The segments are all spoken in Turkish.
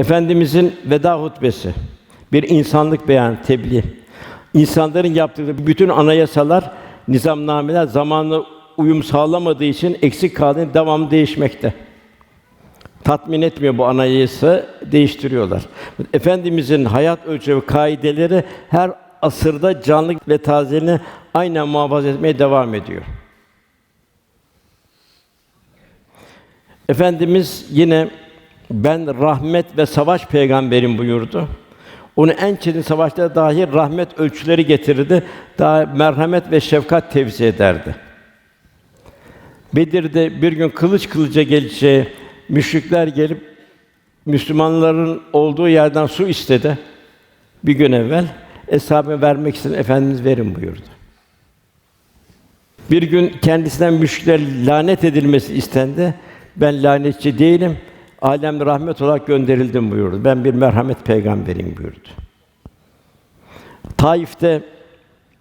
Efendimizin veda hutbesi, bir insanlık beyan, tebliğ. İnsanların yaptığı bütün anayasalar, nizamnameler zamanla uyum sağlamadığı için eksik kaldığında devamlı değişmekte. Tatmin etmiyor bu anayasa, değiştiriyorlar. Efendimizin hayat ölçü ve kaideleri her asırda canlılık ve tazeliğini aynen muhafaza etmeye devam ediyor. Efendimiz yine ben rahmet ve savaş peygamberim buyurdu. Onu en çetin savaşlara dahi rahmet ölçüleri getirirdi. Daha merhamet ve şefkat tevzi ederdi. Bedir'de bir gün kılıç kılıca geleceği müşrikler gelip Müslümanların olduğu yerden su istedi. Bir gün evvel eshabı vermek için efendimiz verin buyurdu. Bir gün kendisinden müşrikler lanet edilmesi istendi. Ben lanetçi değilim. Alemde rahmet olarak gönderildim buyurdu. Ben bir merhamet peygamberiyim buyurdu. Taif'te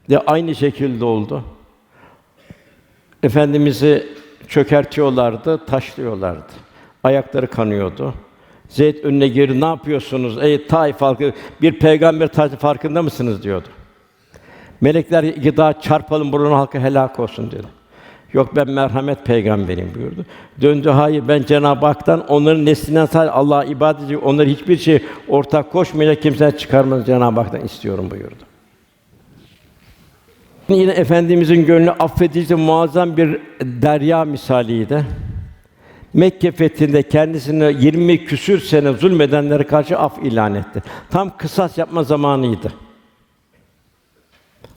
de aynı şekilde oldu. Efendimizi çökertiyorlardı, taşlıyorlardı. Ayakları kanıyordu. Zeyd önüne geri ne yapıyorsunuz ey Taif halkı? Bir peygamber taşı farkında mısınız diyordu. Melekler daha çarpalım burun halkı helak olsun dedi. Yok ben merhamet peygamberiyim buyurdu. Döndü hayır ben Cenab-ı Hak'tan onların neslinden sadece Allah'a ibadet edecek, onları hiçbir şey ortak koşmayacak kimseden çıkarmanızı Cenab-ı Hak'tan istiyorum buyurdu. Yine efendimizin gönlü affedici muazzam bir derya misaliydi. Mekke fethinde kendisine 20 küsür sene zulmedenlere karşı af ilan etti. Tam kısas yapma zamanıydı.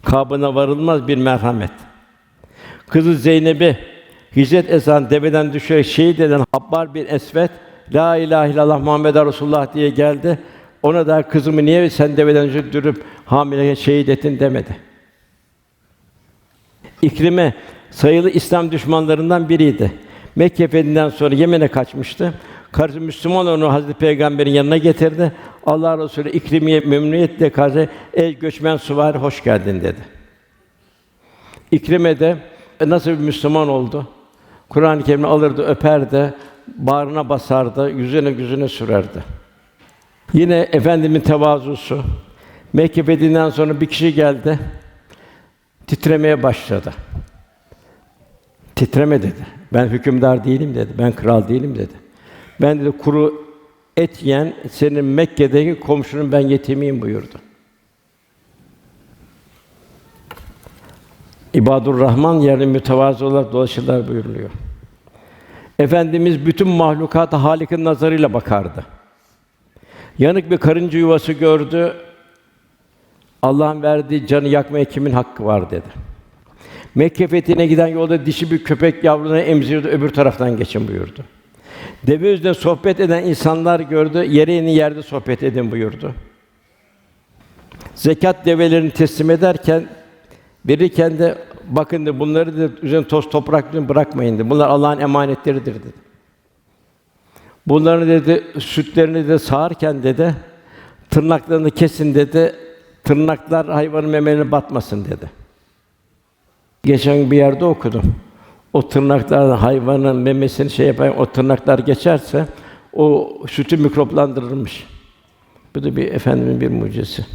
Kabına varılmaz bir merhamet. Kızı Zeynep'i hicret esan deveden düşerek şehit eden Habbar bir Esvet La ilahe illallah Muhammed Resulullah diye geldi. Ona da kızımı niye sen deveden düşürüp hamile şehit ettin demedi. İkrime sayılı İslam düşmanlarından biriydi. Mekke fethinden sonra Yemen'e kaçmıştı. Karısı Müslüman onu Hazreti Peygamber'in yanına getirdi. Allah Resulü İkrimiye memnuniyetle karşı ey göçmen süvari hoş geldin dedi. İkrime de e, nasıl bir Müslüman oldu? Kur'an-ı Kerim'i alırdı, öperdi, bağrına basardı, yüzüne yüzüne sürerdi. Yine efendimin tevazusu. Mekke fethinden sonra bir kişi geldi. Titremeye başladı. Titreme dedi. Ben hükümdar değilim dedi. Ben kral değilim dedi. Ben dedi kuru et yiyen senin Mekke'deki komşunun ben yetimiyim buyurdu. İbadur Rahman yerine mütevazı olarak dolaşırlar buyuruluyor. Efendimiz bütün mahlukata Halik'in nazarıyla bakardı. Yanık bir karınca yuvası gördü. Allah'ın verdiği canı yakmaya kimin hakkı var dedi. Mekke fethine giden yolda dişi bir köpek yavrunu emziriyordu, öbür taraftan geçin buyurdu. Deve üzerinde sohbet eden insanlar gördü, yere inin yerde sohbet edin buyurdu. Zekat develerini teslim ederken verirken de bakın de bunları da üzerine toz toprak bırakmayın dedi. Bunlar Allah'ın emanetleridir dedi. Bunların dedi sütlerini de sağarken dedi tırnaklarını kesin dedi. Tırnaklar hayvanın memelerine batmasın dedi. Geçen bir yerde okudum. O tırnaklar hayvanın memesini şey yapan o tırnaklar geçerse o sütü mikroplandırırmış. Bu da bir efendimin bir mucizesi.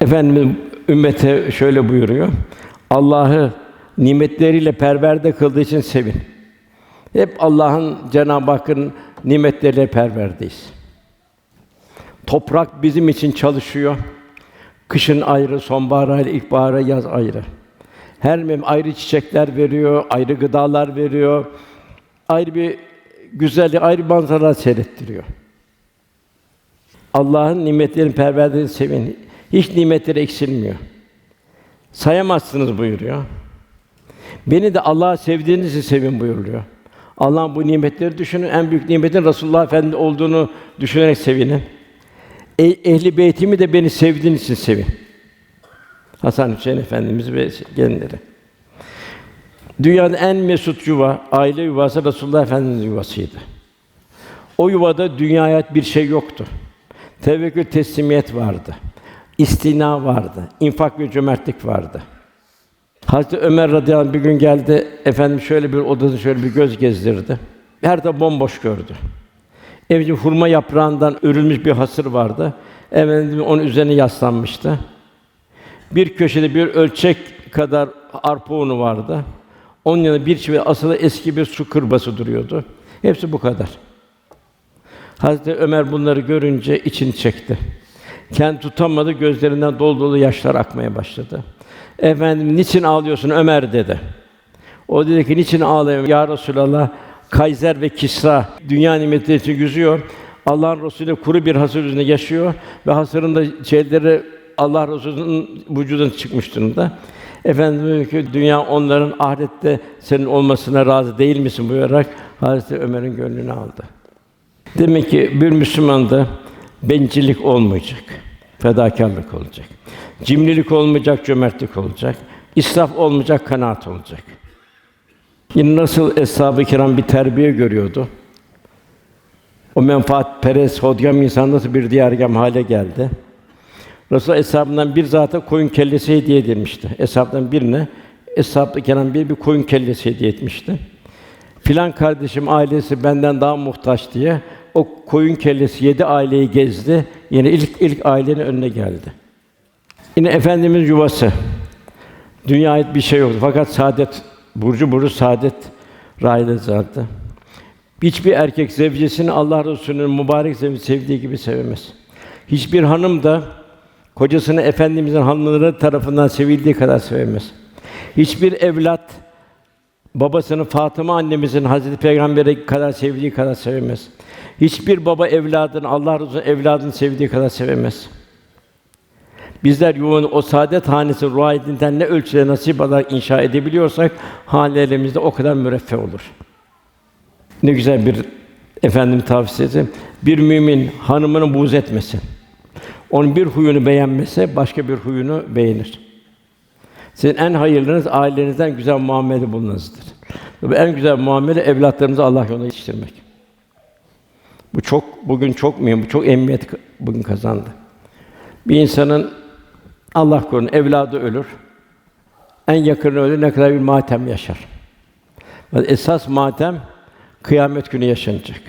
Efendimiz ümmete şöyle buyuruyor. Allah'ı nimetleriyle perverde kıldığı için sevin. Hep Allah'ın Cenab-ı Hakk'ın nimetleriyle perverdeyiz. Toprak bizim için çalışıyor. Kışın ayrı, sonbahar ayrı, ilkbahar yaz ayrı. Her mem ayrı çiçekler veriyor, ayrı gıdalar veriyor. Ayrı bir güzelliği, ayrı manzaralar seyrettiriyor. Allah'ın nimetlerini perverdiğini sevin. Hiç nimetleri eksilmiyor. Sayamazsınız buyuruyor. Beni de Allah'ı sevdiğiniz sevin buyuruyor. Allah'ın bu nimetleri düşünün. En büyük nimetin Resulullah Efendi olduğunu düşünerek sevinin. Ey ehli beytimi de beni sevdiğiniz için sevin. Hasan Hüseyin Efendimiz ve gelinleri. Dünyanın en mesut yuva, aile yuvası Resulullah Efendimiz yuvasıydı. O yuvada dünyaya bir şey yoktu. Tevekkül, teslimiyet vardı. İstina vardı. infak ve cömertlik vardı. Hazreti Ömer radıyallahu anh bir gün geldi, efendim şöyle bir odada şöyle bir göz gezdirdi. Her de bomboş gördü. Evci hurma yaprağından örülmüş bir hasır vardı. Efendimiz onun üzerine yaslanmıştı. Bir köşede bir ölçek kadar arpa unu vardı. Onun yanında bir çivi asılı eski bir su kırbası duruyordu. Hepsi bu kadar. Hazreti Ömer bunları görünce içini çekti. Kendi tutamadı, gözlerinden dolu dolu yaşlar akmaya başladı. Efendim, niçin ağlıyorsun Ömer dedi. O dedi ki, niçin ağlayayım ya Resulallah? Kayser ve Kisra dünya nimetleri için yüzüyor. Allah'ın Resulü kuru bir hasır üzerinde yaşıyor ve hasırın da şeyleri Allah Resulü'nün vücuduna çıkmış durumda. Efendim diyor ki dünya onların ahirette senin olmasına razı değil misin buyurarak Hazreti Ömer'in gönlünü aldı. Demek ki bir Müslümanda bencillik olmayacak, fedakarlık olacak. Cimrilik olmayacak, cömertlik olacak. İsraf olmayacak, kanaat olacak. Yine nasıl eshab-ı kiram bir terbiye görüyordu. O menfaat perest, hodgam insan nasıl bir diğergam hale geldi. Resul eshabından bir zata koyun kellesi hediye edilmişti. Eshabdan birine eshab-ı kiram bir bir koyun kellesi hediye etmişti. Filan kardeşim ailesi benden daha muhtaç diye o koyun kellesi yedi aileyi gezdi. Yine ilk ilk ailenin önüne geldi. Yine efendimiz yuvası. Dünya ait bir şey yoktu. Fakat saadet burcu burcu saadet raylı zaten. Hiçbir erkek zevcesini Allah Resulü'nün mübarek zevci sevdiği gibi sevemez. Hiçbir hanım da kocasını efendimizin hanımları tarafından sevildiği kadar sevemez. Hiçbir evlat babasını Fatıma annemizin Hazreti Peygamber'e kadar sevdiği kadar sevemez. Hiçbir baba evladını Allah Resulü evladını sevdiği kadar sevemez. Bizler yuvanın o saadet hanesi ruhiyetinden ne ölçüde nasip alarak inşa edebiliyorsak hanelerimizde o kadar müreffeh olur. Ne güzel bir efendim tavsiyesi. Bir mümin hanımını buğz etmesin. Onun bir huyunu beğenmese başka bir huyunu beğenir. Sizin en hayırlınız ailenizden güzel muamele bulunuzdur. Ve en güzel muamele evlatlarınızı Allah yolunda yetiştirmek. Bu çok bugün çok mühim, bu çok emniyet bugün kazandı. Bir insanın Allah korusun evladı ölür. En yakını ölür ne kadar bir matem yaşar. Esas matem kıyamet günü yaşanacak.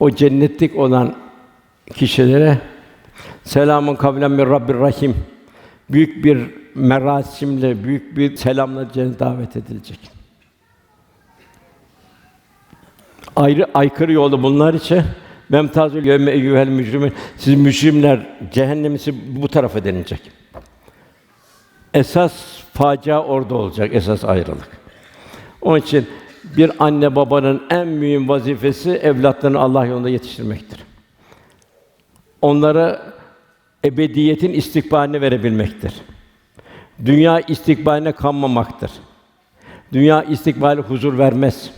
O cennetlik olan kişilere selamun kavlen min Rabbir Rahim büyük bir merasimle, büyük bir selamla cennet davet edilecek. Ayrı aykırı yolu bunlar için memtazül yevme eyyuhel mücrimin siz mücrimler cehennemisi bu tarafa denilecek. Esas facia orada olacak, esas ayrılık. Onun için bir anne babanın en mühim vazifesi evlatlarını Allah yolunda yetiştirmektir. Onlara ebediyetin istikbalini verebilmektir. Dünya istikbaline kanmamaktır. Dünya istikbali huzur vermez.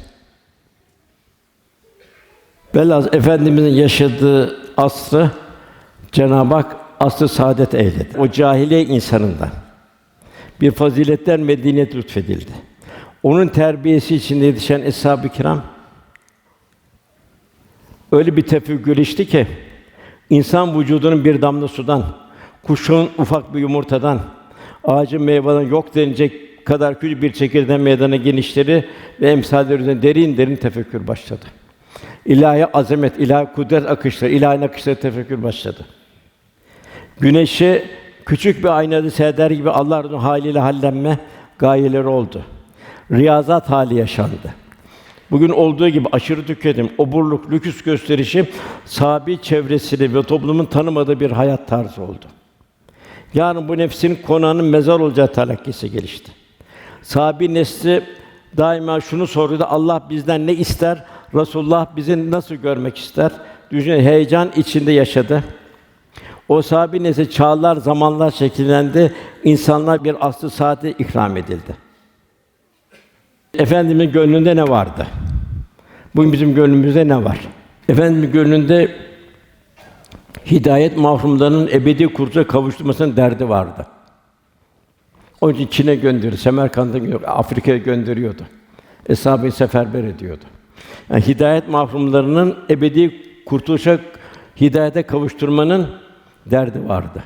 Velhâsıl Efendimizin yaşadığı asrı Cenab-ı Hak asrı saadet eyledi. O cahiliye insanından bir faziletler medeniyet lütfedildi. Onun terbiyesi içinde yetişen eshab-ı kiram öyle bir tefekkür gelişti ki insan vücudunun bir damla sudan, kuşun ufak bir yumurtadan, ağacın meyveden yok denilecek kadar küçük bir çekirdeğin meydana genişleri ve emsalleri üzerine derin derin tefekkür başladı. İlahi azamet, ilahi kudret akışları, ilahi akışları tefekkür başladı. Güneşi küçük bir aynada seyreder gibi Allah'ın haliyle hallenme gayeleri oldu. Riyazat hali yaşandı. Bugün olduğu gibi aşırı tüketim, oburluk, lüküs gösterişi sabi çevresini ve toplumun tanımadığı bir hayat tarzı oldu. Yarın bu nefsin konağının mezar olacağı talakkisi gelişti. Sabi nesli daima şunu soruyordu: Allah bizden ne ister? Resulullah bizi nasıl görmek ister? Düşünün heyecan içinde yaşadı. O sahabi nesli çağlar, zamanlar şekillendi. İnsanlar bir aslı saati ikram edildi. Efendimin gönlünde ne vardı? Bugün bizim gönlümüzde ne var? Efendimin gönlünde hidayet mahrumlarının ebedi kurtuluşa kavuşturmasının derdi vardı. Onun için Çin'e gönderiyor, Semerkant'a gönderiyor, Afrika'ya gönderiyordu. Eshab-ı seferber ediyordu. Yani hidayet mahrumlarının ebedi kurtuluşa, hidayete kavuşturmanın derdi vardı.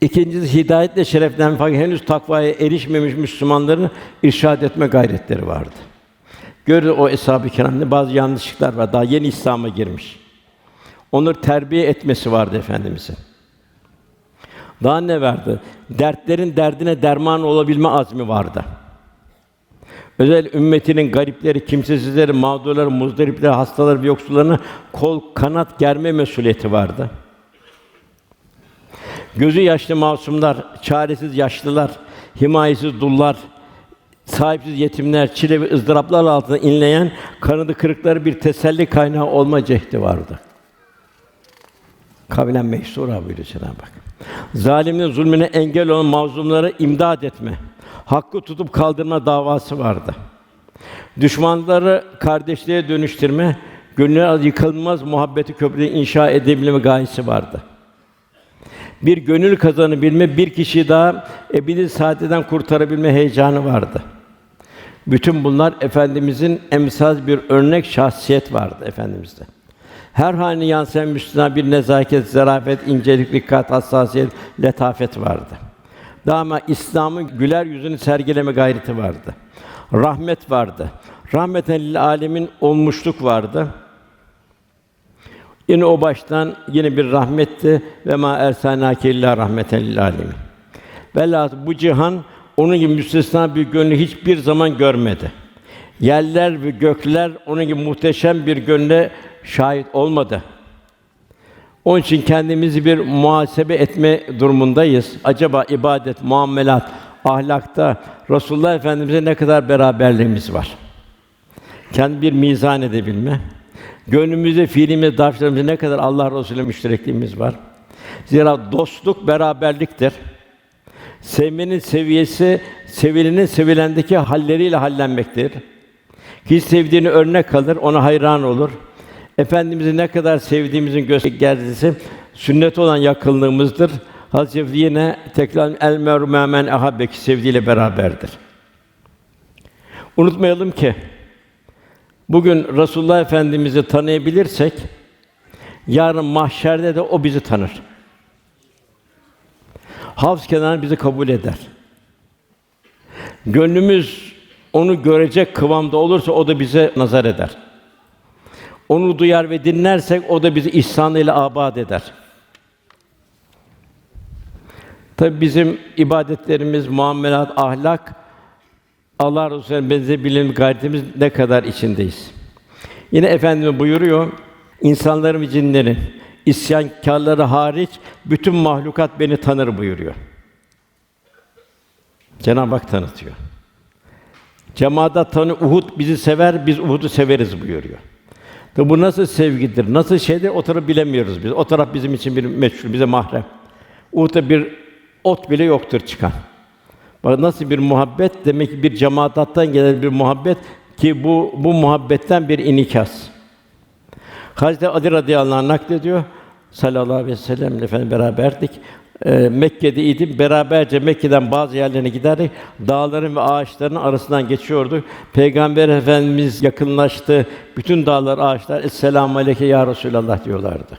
İkincisi hidayetle şereflen fakat henüz takvaya erişmemiş Müslümanların irşad etme gayretleri vardı. Gördü o eshab-ı kiramda bazı yanlışlıklar var. Daha yeni İslam'a girmiş. Onları terbiye etmesi vardı efendimizin. Daha ne vardı? Dertlerin derdine derman olabilme azmi vardı. Özel ümmetinin garipleri, kimsesizleri, mağdurları, muzdaripleri, hastaları ve yoksullarına kol kanat germe mesuliyeti vardı. Gözü yaşlı masumlar, çaresiz yaşlılar, himayesiz dullar, sahipsiz yetimler, çile ve ızdıraplar altında inleyen, kanadı kırıkları bir teselli kaynağı olma cehdi vardı. Kavlen meysura buyuruyor Cenab-ı Hak. Zalimin zulmüne engel olan mazlumları imdad etme, hakkı tutup kaldırma davası vardı. Düşmanları kardeşliğe dönüştürme, gönüllere yıkılmaz muhabbeti köprüde inşa edebilme gayesi vardı. Bir gönül kazanabilme, bir kişiyi daha ebedi saadeten kurtarabilme heyecanı vardı. Bütün bunlar efendimizin emsal bir örnek şahsiyet vardı efendimizde. Her haline yansıyan Müslüman bir nezaket, zarafet, incelik, dikkat, hassasiyet, letafet vardı. Daima İslam'ın güler yüzünü sergileme gayreti vardı. Rahmet vardı. Rahmeten lil alemin olmuşluk vardı. Yine o baştan yine bir rahmetti ve ma ersalnake illa rahmeten lil alemin. Velhâsıl bu cihan onun gibi müstesna bir gönlü hiçbir zaman görmedi. Yerler ve gökler onun gibi muhteşem bir gönle şahit olmadı. Onun için kendimizi bir muhasebe etme durumundayız. Acaba ibadet, muamelat, ahlakta Resulullah Efendimize ne kadar beraberliğimiz var? Kendi bir mizan edebilme. Gönlümüzde, fiilimizde, davranışlarımızda ne kadar Allah Resulü'yle müşterekliğimiz var? Zira dostluk beraberliktir. Sevmenin seviyesi sevilenin sevilendeki halleriyle hallenmektir. Ki sevdiğini örnek alır, ona hayran olur. Efendimizi ne kadar sevdiğimizin göstergesi sünnet olan yakınlığımızdır. Hazreti yine tekrar el meru men ahabbeki sevdiğiyle beraberdir. Unutmayalım ki bugün Resulullah Efendimizi tanıyabilirsek yarın mahşerde de o bizi tanır. Havz kenarı bizi kabul eder. Gönlümüz onu görecek kıvamda olursa o da bize nazar eder. Onu duyar ve dinlersek o da bizi ihsanıyla abad eder. Tabi bizim ibadetlerimiz, muamelat, ahlak Allah Resulü'ne benzeyebilen gayretimiz ne kadar içindeyiz. Yine Efendimiz buyuruyor, insanların ve cinlerin isyankârları hariç bütün mahlukat beni tanır buyuruyor. Cenab-ı Hak tanıtıyor. Cemaat tanı Uhud bizi sever, biz Uhud'u severiz buyuruyor. Tabi bu nasıl sevgidir, nasıl şeydir o tarafı bilemiyoruz biz. O taraf bizim için bir meçhul, bize mahrem. Uhud'da bir ot bile yoktur çıkan. Bak nasıl bir muhabbet demek ki bir cemaattan gelen bir muhabbet ki bu bu muhabbetten bir inikas. Hazreti Ali radıyallahu anh naklediyor. Sallallahu aleyhi ve sellem efendim beraberdik. Ee, Mekke'de idim. Beraberce Mekke'den bazı yerlerine giderdik. Dağların ve ağaçların arasından geçiyorduk. Peygamber Efendimiz yakınlaştı. Bütün dağlar, ağaçlar "Esselamu aleyke ya Resulallah" diyorlardı.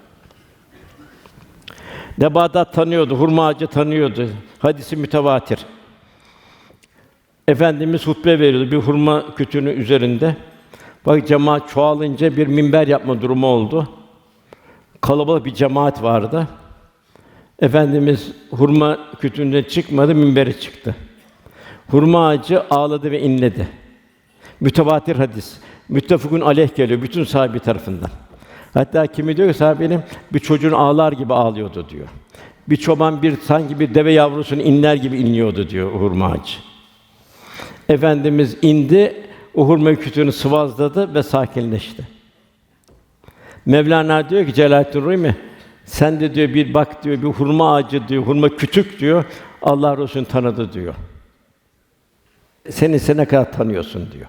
Nebatat tanıyordu, hurma ağacı tanıyordu. Hadisi mütevatir. Efendimiz hutbe veriyordu bir hurma kütüğünün üzerinde. Bak cemaat çoğalınca bir minber yapma durumu oldu. Kalabalık bir cemaat vardı. Efendimiz hurma kütüğünden çıkmadı, minbere çıktı. Hurma ağacı ağladı ve inledi. Mütevatir hadis. Müttefıkun aleyh geliyor bütün sahibi tarafından. Hatta kimi diyor ki sahabenin bir çocuğun ağlar gibi ağlıyordu diyor. Bir çoban bir sanki bir deve yavrusunu inler gibi inliyordu diyor hurma ağacı. Efendimiz indi, o hurma kütüğünü sıvazladı ve sakinleşti. Mevlana diyor ki Celalettin Rumi, sen de diyor bir bak diyor bir hurma ağacı diyor, hurma kütük diyor. Allah Resulü'nü tanıdı diyor. Seni sen ne kadar tanıyorsun diyor.